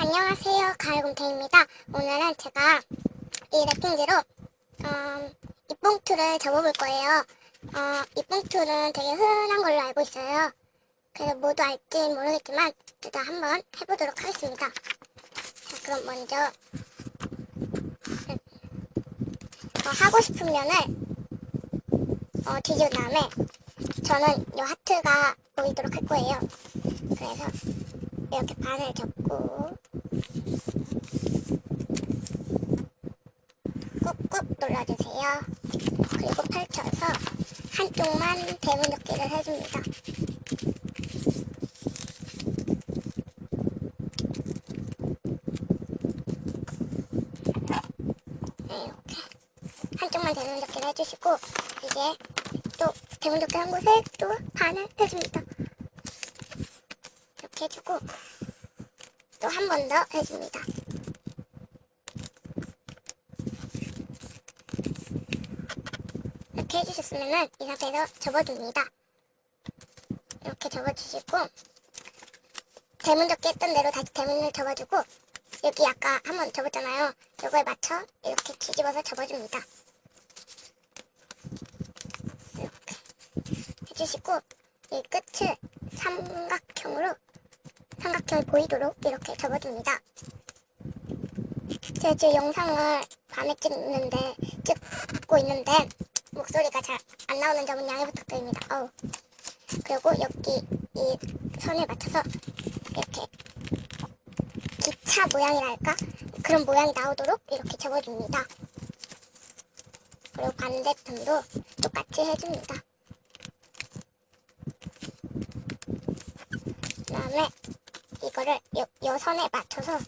안녕하세요. 가을곰탱입니다. 오늘은 제가 이 랩핑지로 음, 입봉투를 접어볼 거예요. 어, 입봉투는 되게 흔한 걸로 알고 있어요. 그래서 모두 알지 모르겠지만 일단 한번 해보도록 하겠습니다. 자, 그럼 먼저 어, 하고 싶은 면을 어, 뒤집은 다음에 저는 이 하트가 보이도록 할 거예요. 그래서 이렇게 반을 접고 꾹꾹 눌러주세요. 그리고 펼쳐서 한쪽만 대문 접기를 해줍니다. 네, 한쪽만 대문 접기를 해주시고 이제 또 대문 접기 한 곳에 또 반을 해줍니다. 이렇게 해주고 또 한 번 더 해줍니다. 이렇게 해주셨으면 이 상태에서 접어줍니다. 이렇게 접어주시고 대문 접기 했던 대로 다시 대문을 접어주고 여기 아까 한 번 접었잖아요. 이거에 맞춰 이렇게 뒤집어서 접어줍니다. 이렇게 해주시고 이 끝을 삼각형으로 삼각형이 보이도록 이렇게 접어줍니다. 제가 지금 영상을 밤에 찍는데 찍고 있는데 목소리가 잘 안 나오는 점은 양해 부탁드립니다. 어우. 그리고 여기 이 선에 맞춰서 이렇게 기차 모양이랄까 그런 모양이 나오도록 이렇게 접어줍니다. 그리고 반대편도 똑같이 해줍니다. 그 다음에 이거를 요, 요 선에 맞춰서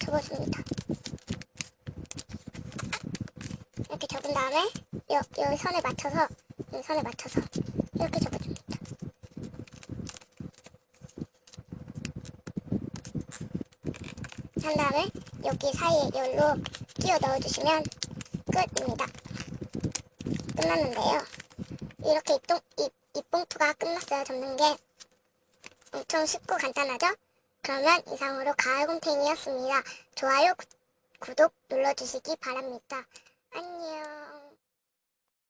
접어줍니다. 이렇게 접은 다음에 요, 요 선에 맞춰서 이 선에 맞춰서 이렇게 접어줍니다. 한 다음에 여기 사이에 열로 끼워 넣어주시면 끝입니다. 끝났는데요. 이렇게 입동, 입, 입봉투가 끝났어요. 접는 게 엄청 쉽고 간단하죠? 그러면 이상으로 가을곰탱이였습니다. 좋아요, 구, 구독 눌러주시기 바랍니다. 안녕.